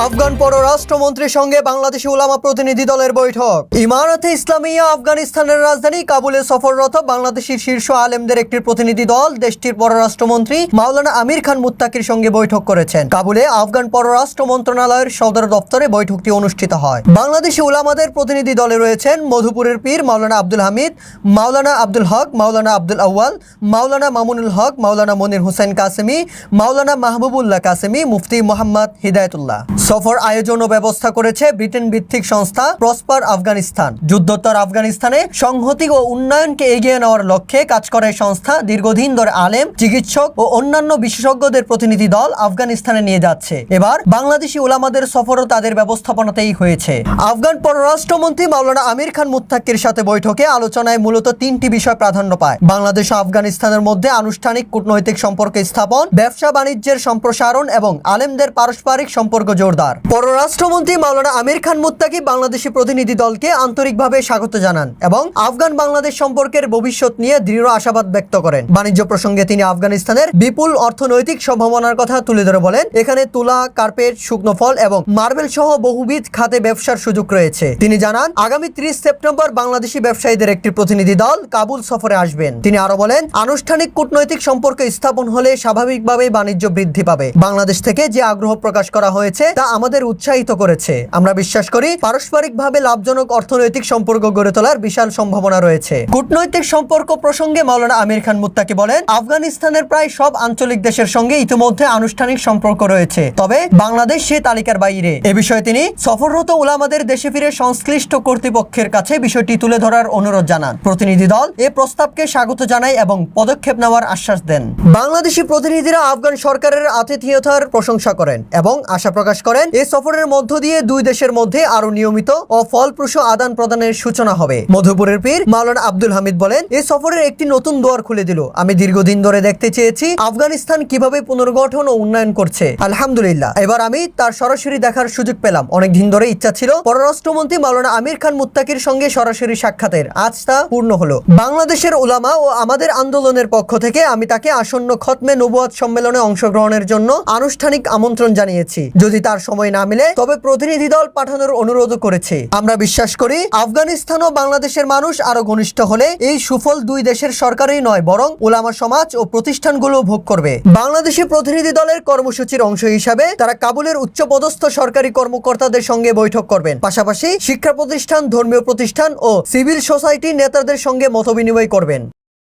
আফগান পররাষ্ট্রমন্ত্রীর সঙ্গে বাংলাদেশি উলামা প্রতিনিধি দলের বৈঠক। ইমারতে ইসলামিয়া আফগানিস্তানের রাজধানী কাবুলে সফররত বাংলাদেশের শীর্ষ আলেমদের একটি প্রতিনিধি দল দেশটির পররাষ্ট্রমন্ত্রী মাওলানা আমির খান মুত্তাকির সঙ্গে বৈঠক করেছেন। কাবুলে আফগান পররাষ্ট্র মন্ত্রণালয়ের সদর দপ্তরে বৈঠকটি অনুষ্ঠিত হয়। বাংলাদেশি উলামাদের প্রতিনিধি দলে রয়েছেন মধুপুরের পীর মাওলানা আব্দুল হামিদ, মাওলানা আব্দুল হক, মাওলানা আব্দুল আউয়াল, মাওলানা মামুনুল হক, মাওলানা মনির হোসেন কাসেমি, মাওলানা মাহবুবুল্লাহ কাসেমি, মুফতি মোহাম্মদ হিদায়তুল্লাহ। সফর আয়োজন ও ব্যবস্থা করেছে ব্রিটেন ভিত্তিক সংস্থা প্রসপার আফগানিস্তান। যুদ্ধোত্তর আফগানিস্তানে সংহতি ও উন্নয়নকে এগিয়ে নেওয়ার লক্ষ্যে কাজ করে সংস্থা দীর্ঘদিন ধরে আলেম, চিকিৎসক ও অন্যান্য বিশেষজ্ঞদের প্রতিনিধি দল আফগানিস্তানে নিয়ে যাচ্ছে। এবার বাংলাদেশি ওলামাদের সফরও তাদের ব্যবস্থাপনাতেই হয়েছে। আফগান পররাষ্ট্রমন্ত্রী মাওলানা আমির খান মুত্তাকির সাথে বৈঠকে আলোচনায় মূলত তিনটি বিষয় প্রাধান্য পায়। বাংলাদেশ ও আফগানিস্তানের মধ্যে আনুষ্ঠানিক কূটনৈতিক সম্পর্ক স্থাপন ব্যবসা বাণিজ্যের সম্প্রসারণ এবং আলেমদের পারস্পরিক সম্পর্ক জোরদার। পররাষ্ট্রমন্ত্রী মাওলানা আমির খান মুত্তাকি বাংলাদেশি প্রতিনিধি দলকে আন্তরিকভাবে স্বাগত জানান এবং আফগান বাংলাদেশ সম্পর্কের ভবিষ্যৎ নিয়ে দৃঢ় আশাবাদ ব্যক্ত করেন। বাণিজ্য প্রসঙ্গে তিনি আফগানিস্তানের বিপুল অর্থনৈতিক সম্ভাবনার কথা তুলে ধরে বলেন, এখানে তুলা, কার্পেট, শুকনো ফল এবং মার্বেল সহ বহুবিধ খাতে ব্যবসার সুযোগ রয়েছে। তিনি জানান, আগামী ত্রিশ সেপ্টেম্বর বাংলাদেশি ব্যবসায়ীদের একটি প্রতিনিধি দল কাবুল সফরে আসবেন। তিনি আরও বলেন, আনুষ্ঠানিক কূটনৈতিক সম্পর্ক স্থাপন হলে স্বাভাবিকভাবেই বাণিজ্য বৃদ্ধি পাবে। বাংলাদেশ থেকে যে আগ্রহ প্রকাশ করা হয়েছে তা আমাদের উৎসাহিত করেছে। আমরা বিশ্বাস করি, পারস্পরিকভাবে লাভজনক অর্থনৈতিক সম্পর্ক গড়ে তোলার বিশাল সম্ভাবনা রয়েছে। কূটনৈতিক সম্পর্ক প্রসঙ্গে মাওলানা আমির খান মুত্তাকি বলেন, আফগানিস্তানের প্রায় সব আঞ্চলিক দেশের সঙ্গে ইতিমধ্যে আনুষ্ঠানিক সম্পর্ক রয়েছে। তবে বাংলাদেশ সে তালিকার বাইরে। এ বিষয়ে তিনি, সফররত উলামাদের দেশে ফিরে সংশ্লিষ্ট কর্তৃপক্ষের কাছে বিষয়টি তুলে ধরার অনুরোধ জানান। প্রতিনিধি দল এ প্রস্তাবকে স্বাগত জানায় এবং পদক্ষেপ নেওয়ার আশ্বাস দেন। বাংলাদেশি প্রতিনিধিরা আফগান সরকারের আতিথেয়তার প্রশংসা করেন এবং আশা প্রকাশ করেন এই সফরের মধ্য দিয়ে দুই দেশের মধ্যে আরও নিয়মিত ও ফলপ্রসূ আদান প্রদানের সূচনা হবে। মধুপুরের পীর মাওলানা আব্দুল হামিদ বলেন এই সফরের একটি নতুন দুয়ার খুলে দিল। আমি দীর্ঘদিন ধরে দেখতে চেয়েছি আফগানিস্তান কীভাবে পুনর্গঠন ও উন্নয়ন করছে। আলহামদুলিল্লাহ। এবার আমি তার সরাসরি দেখার সুযোগ পেলাম। অনেক দিন ধরে ইচ্ছা ছিল পররাষ্ট্রমন্ত্রী মাওলানা আমির খান মুত্তাকির সঙ্গে সরাসরি সাক্ষাতের। আজ তা পূর্ণ হলো। বাংলাদেশের ওলামা ও আমাদের আন্দোলনের পক্ষ থেকে আমি তাকে আসন্ন খতমে নবুয়াত সম্মেলনে অংশগ্রহণের জন্য আনুষ্ঠানিক আমন্ত্রণ জানিয়েছি। যদি তার সময় না মিলে তবে প্রতিনিধি দল পাঠানোর অনুরোধ করেছে। আমরা বিশ্বাস করি, আফগানিস্তান ও বাংলাদেশের মানুষ আরও ঘনিষ্ঠ হলে এই সুফল দুই দেশের সরকারই নয়, বরং ওলামা সমাজ ও প্রতিষ্ঠানগুলো ভোগ করবে। বাংলাদেশি প্রতিনিধি দলের কর্মসূচির অংশ হিসাবে তারা কাবুলের উচ্চপদস্থ সরকারি কর্মকর্তাদের সঙ্গে বৈঠক করবেন। পাশাপাশি শিক্ষা প্রতিষ্ঠান, ধর্মীয় প্রতিষ্ঠান ও সিভিল সোসাইটি নেতাদের সঙ্গে মতবিনিময় করবেন।